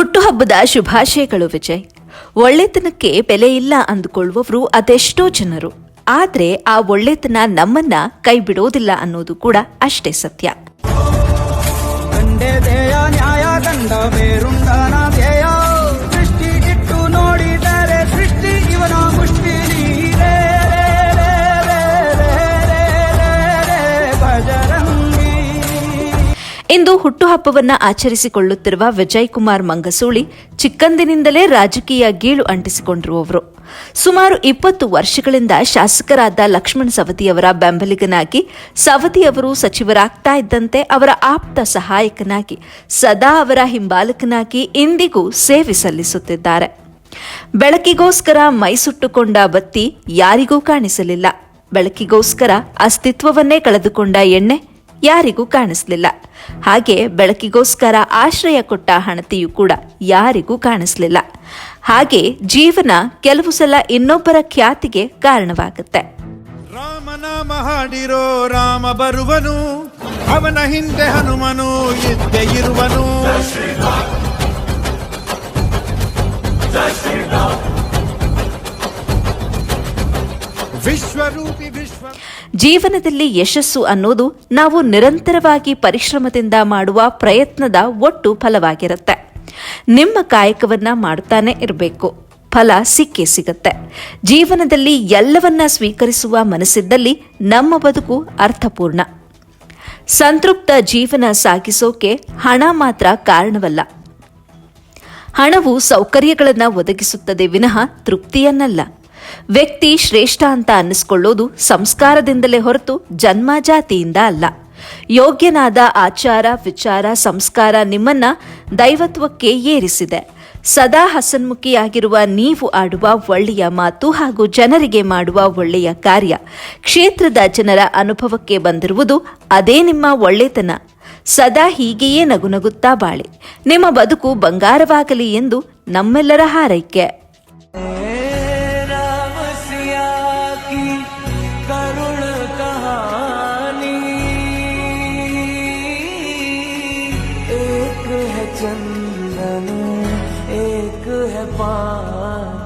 ಹುಟ್ಟುಹಬ್ಬದ ಶುಭಾಶಯಗಳು ವಿಜಯ್. ಒಳ್ಳೆತನಕ್ಕೆ ಬೆಲೆ ಇಲ್ಲ ಅಂದುಕೊಳ್ಳುವವರು ಅದೆಷ್ಟೋ ಜನರು. ಆದ್ರೆ ಆ ಒಳ್ಳೆತನ ನಮ್ಮನ್ನ ಕೈ ಬಿಡೋದಿಲ್ಲ ಅನ್ನೋದು ಕೂಡ ಅಷ್ಟೇ ಸತ್ಯ. ಇಂದು ಹುಟ್ಟುಹಬ್ಬವನ್ನ ಆಚರಿಸಿಕೊಳ್ಳುತ್ತಿರುವ ವಿಜಯ್ ಕುಮಾರ್ ಮಂಗಸೂಳಿ ಚಿಕ್ಕಂದಿನಿಂದಲೇ ರಾಜಕೀಯ ಗೀಳು ಅಂಟಿಸಿಕೊಂಡಿರುವವರು ಸುಮಾರು ಇಪ್ಪತ್ತು ವರ್ಷಗಳಿಂದ ಶಾಸಕರಾದ ಲಕ್ಷ್ಮಣ್ ಸವದಿಯವರ ಬೆಂಬಲಿಗನಾಗಿ ಸವದಿಯವರು ಸಚಿವರಾಗ್ತಾ ಇದ್ದಂತೆ ಅವರ ಆಪ್ತ ಸಹಾಯಕನಾಗಿ, ಸದಾ ಅವರ ಹಿಂಬಾಲಕನಾಗಿ ಇಂದಿಗೂ ಸೇವೆ ಸಲ್ಲಿಸುತ್ತಿದ್ದಾರೆ. ಬೆಳಕಿಗೋಸ್ಕರ ಮೈಸುಟ್ಟುಕೊಂಡ ಬತ್ತಿ ಯಾರಿಗೂ ಕಾಣಿಸಲಿಲ್ಲ. ಬೆಳಕಿಗೋಸ್ಕರ ಅಸ್ತಿತ್ವವನ್ನೇ ಕಳೆದುಕೊಂಡ ಎಣ್ಣೆ ಯಾರಿಗೂ ಕಾಣಿಸ್ಲಿಲ್ಲ. ಹಾಗೆ ಬೆಳಕಿಗೋಸ್ಕರ ಆಶ್ರಯ ಕೊಟ್ಟ ಹಣತಿಯು ಕೂಡ ಯಾರಿಗೂ ಕಾಣಿಸ್ಲಿಲ್ಲ. ಹಾಗೆ ಜೀವನ ಕೆಲವು ಸಲ ಇನ್ನೊಬ್ಬರ ಖ್ಯಾತಿಗೆ ಕಾರಣವಾಗುತ್ತೆ. ರಾಮನಾಮ ಹಾಡಿರೋ ರಾಮ ಬರುವನು, ಅವನ ಹಿಂದೆ ಹನುಮನು ಇದ್ದೇ ಇರುವನು. ವಿಶ್ವರೂಪಿ ವಿಶ್ವ ಜೀವನದಲ್ಲಿ ಯಶಸ್ಸು ಅನ್ನೋದು ನಾವು ನಿರಂತರವಾಗಿ ಪರಿಶ್ರಮದಿಂದ ಮಾಡುವ ಪ್ರಯತ್ನದ ಒಟ್ಟು ಫಲವಾಗಿರುತ್ತೆ. ನಿಮ್ಮ ಕಾಯಕವನ್ನ ಮಾಡುತ್ತಾನೆ ಇರಬೇಕು. ಫಲ ಸಿಕ್ಕೇ ಸಿಗುತ್ತೆ. ಜೀವನದಲ್ಲಿ ಎಲ್ಲವನ್ನ ಸ್ವೀಕರಿಸುವ ಮನಸ್ಸಿದ್ದಲ್ಲಿ ನಮ್ಮ ಬದುಕು ಅರ್ಥಪೂರ್ಣ. ಸಂತೃಪ್ತ ಜೀವನ ಸಾಗಿಸೋಕೆ ಹಣ ಮಾತ್ರ ಕಾರಣವಲ್ಲ. ಹಣವು ಸೌಕರ್ಯಗಳನ್ನು ಒದಗಿಸುತ್ತದೆ ವಿನಃ ತೃಪ್ತಿಯನ್ನಲ್ಲ. ವ್ಯಕ್ತಿ ಶ್ರೇಷ್ಠ ಅಂತ ಅನ್ನಿಸ್ಕೊಳ್ಳೋದು ಸಂಸ್ಕಾರದಿಂದಲೇ ಹೊರತು ಜನ್ಮ ಜಾತಿಯಿಂದ ಅಲ್ಲ. ಯೋಗ್ಯನಾದ ಆಚಾರ, ವಿಚಾರ, ಸಂಸ್ಕಾರ ನಿಮ್ಮನ್ನ ದೈವತ್ವಕ್ಕೆ ಏರಿಸಿದೆ. ಸದಾ ಹಸನ್ಮುಖಿಯಾಗಿರುವ ನೀವು ಆಡುವ ಒಳ್ಳೆಯ ಮಾತು ಹಾಗೂ ಜನರಿಗೆ ಮಾಡುವ ಒಳ್ಳೆಯ ಕಾರ್ಯ, ಕ್ಷೇತ್ರದ ಜನರ ಅನುಭವಕ್ಕೆ ಬಂದಿರುವುದು ಅದೇ ನಿಮ್ಮ ಒಳ್ಳೆತನ. ಸದಾ ಹೀಗೆಯೇ ನಗುನಗುತ್ತಾ ಬಾಳೆ. ನಿಮ್ಮ ಬದುಕು ಬಂಗಾರವಾಗಲಿ ಎಂದು ನಮ್ಮೆಲ್ಲರ ಹಾರೈಕೆ. है चंदन एक है पान।